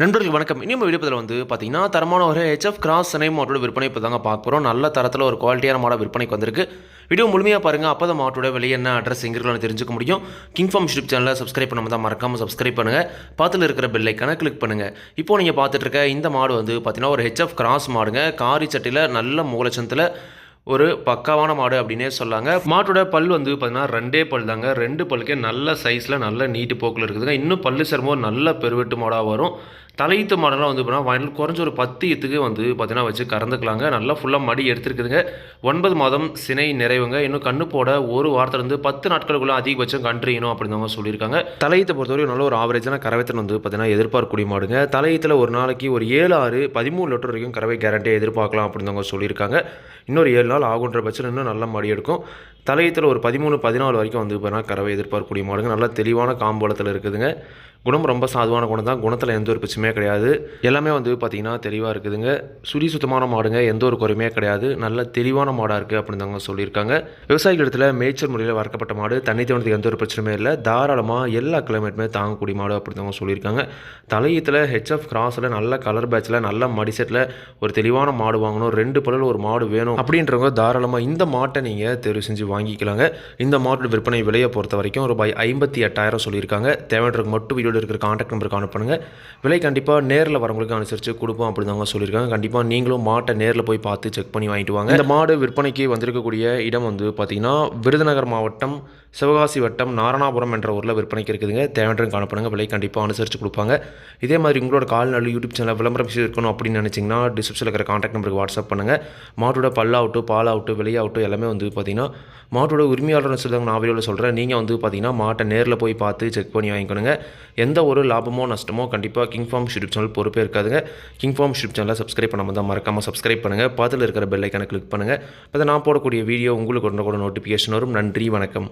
நண்பர்கள் வணக்கம். இன்னும் வீடியோ வந்து பார்த்தீங்கன்னா தரமான ஒரு ஹெச்எஃப் கிராஸ் சென்னை மாட்டோட விற்பனை இப்போ தாங்க பார்க்க போகிறோம் நல்ல தரத்தில் ஒரு குவாலிட்டியான மாடல் விற்பனைக்கு வந்திருக்கு. வீடியோ முழுமையாக பாருங்கள் அப்போ தான் மாட்டோட வெளியே என்ன அட்ரஸ் எங்கே தெரிஞ்சுக்க முடியும். கிங் ஃபார்ம் யூடியூப் சேனலை சப்ஸ்கிரைப் பண்ணாம தான் மறக்காமல் சப்ஸ்கிரைப் பண்ணுங்கள் பார்த்துல இருக்கிற பில்லை ஐக்கான கிளிக் பண்ணுங்கள் இப்போ நீங்கள் பார்த்துட்டு இருக்க இந்த மாடு வந்து பார்த்தீங்கன்னா ஒரு ஹெச்எஃப் கிராஸ் மாடுங்க. காரி சட்டியில் நல்ல மூலச்சத்தில் ஒரு பக்காவான மாடு அப்படின்னே சொல்லாங்க. மாட்டோட பல் வந்து பார்த்தீங்கன்னா ரெண்டே பல் தாங்க. ரெண்டு பல்லுக்கே நல்ல சைஸில் நல்ல நீட்டு போக்கில் இருக்குதுங்க. இன்னும் பல்லு சிரமம் நல்ல பெருவெட்டு மாடாக வரும். தலையீத்து மாடெல்லாம் வந்து பார்த்தீங்கன்னா வயல் குறைஞ்ச ஒரு பத்து ஈத்துக்கு வந்து பார்த்தீங்கன்னா வச்சு கறந்துக்கலாங்க. நல்லா ஃபுல்லாக மடி எடுத்துருக்குதுங்க. ஒன்பது மாதம் சினை நிறைவுங்க. இன்னும் கண்ணு போட ஒரு வாரத்துலேருந்து பத்து நாட்களுக்குள்ளே அதிகபட்சம் கன்றுயணும் அப்படின்னு சொல்லியிருக்காங்க. தலையீத்தை பொறுத்தவரைக்கும் நல்ல ஒரு ஆவரேஜான கறவைத்தன் வந்து பார்த்தீங்கன்னா எதிர்பார்க்கக்கூடிய மாடுங்க. தலையீத்தில் ஒரு நாளைக்கு ஒரு ஏழு ஆறு பதிமூணு லிட்டர் வரைக்கும் கறவை கேரண்டியாக எதிர்பார்க்கலாம் அப்படின்னு அவங்க சொல்லியிருக்காங்க. இன்னொரு ஏழு நாள் ஆகுன்ற பட்சத்தில் இன்னும் நல்ல மடி எடுக்கும். தலையத்தில் ஒரு பதிமூணு பதினாலு வரைக்கும் வந்து பார்த்தீங்கன்னா கறவை எதிர்பார்க்கக்கூடிய மாடுங்க. நல்லா தெளிவான காம்பளத்தில் இருக்குதுங்க. குணம் ரொம்ப சாதுவான குணம் தான். குணத்தில் எந்த ஒரு பிரச்சனையுமே கிடையாது. எல்லாமே வந்து பார்த்திங்கன்னா தெளிவாக இருக்குதுங்க. சுரி சுத்தமான மாடுங்க எந்த ஒரு குறையுமே கிடையாது. நல்ல தெளிவான மாடாக இருக்குது அப்படின்னு தாங்க சொல்லியிருக்காங்க. விவசாயிகள் இடத்துல மேய்ச்சல் முறையில் வளர்க்கப்பட்ட மாடு தண்ணி தோணத்துக்கு எந்த ஒரு பிரச்சனையுமே இல்லை. தாராளமாக எல்லா கிளைமேட்டுமே தாங்கக்கூடிய மாடு அப்படின்னு தாங்க சொல்லியிருக்காங்க. தலையத்தில் ஹெச்எஃப் கிராஸில் நல்ல கலர் பேட்சில் நல்ல மடிசெட்டில் ஒரு தெளிவான மாடு வாங்கணும். ரெண்டு பல்லில் ஒரு மாடு வேணும் அப்படின்றவங்க தாராளமாக இந்த மாட்டை நீங்கள் தெரிவு செஞ்சு வாங்கிக்கலாங்க. இந்த மாட்டோட விற்பனை விலையை பொறுத்த வரைக்கும் ரூபாய் ஐம்பத்தி எட்டாயிரம் சொல்லியிருக்காங்க. தேவைன்றதுக்கு மட்டும் வீடியோவில் இருக்கிற காண்டாக்ட் நம்பருக்கு அனுப்புங்க விலை கண்டிப்பாக நேரில் வரவங்களுக்கு அனுசரித்து கொடுப்போம் அப்படின்னு தாங்க சொல்லியிருக்காங்க. கண்டிப்பாக நீங்களும் மாட்டை நேரில் போய் பார்த்து செக் பண்ணி வாங்கிட்டு வாங்க. இந்த மாடு விற்பனைக்கு வந்திருக்கக்கூடிய இடம் வந்து பார்த்தீங்கன்னா விருதுநகர் மாவட்டம் சிவகாசி வட்டம் நாரணாபுரம் என்ற ஊரில் விற்பனைக்கு இருக்குதுங்க. தேவைன்றதுக்கு அனுப்புங்க விலை கண்டிப்பாக அனுசரித்து கொடுப்பாங்க. இதே மாதிரி உங்களோட கால்நடை யூடியூப் சேனல் விளம்பரம் இருக்கணும் அப்படின்னு நினச்சிங்கன்னா டிஸ்கிரிப்ஷனில் இருக்கிற காண்டாக்ட் நம்பருக்கு வாட்ஸ்அப் பண்ணுங்கள் மாட்டோட பல்லாகட்டும் பாலாகட்டும் விலையாகட்டும் எல்லாமே வந்து பார்த்தீங்கன்னா மாட்டோட உரிமையாளர் சொல்லுவாங்க நான் வீடியோவில் சொல்கிறேன் நீங்கள் வந்து பார்த்தீங்கன்னா மாட்டை நேரில் போய் பார்த்து செக் பண்ணி வாங்கிக்கணுங்க. எந்த ஒரு லாபமோ நஷ்டமோ கண்டிப்பாக கிங் ஃபார்ம் யூடியூப் சேனல் பொறுப்பே இருக்காதுங்க. கிங் ஃபார்ம் யூடியூப் சேனலை சப்ஸ்கிரைப் பண்ணாமல் தான் மறக்காமல் சப்ஸ்கிரைப் பண்ணுங்கள் பார்த்துல இருக்கிற பெல் ஐக்கானை கிளிக் பண்ணுங்கள் அதை நான் போடக்கூடிய வீடியோ உங்களுக்கு உடனே கூட நோட்டிஃபிகேஷன் வரும். நன்றி வணக்கம்.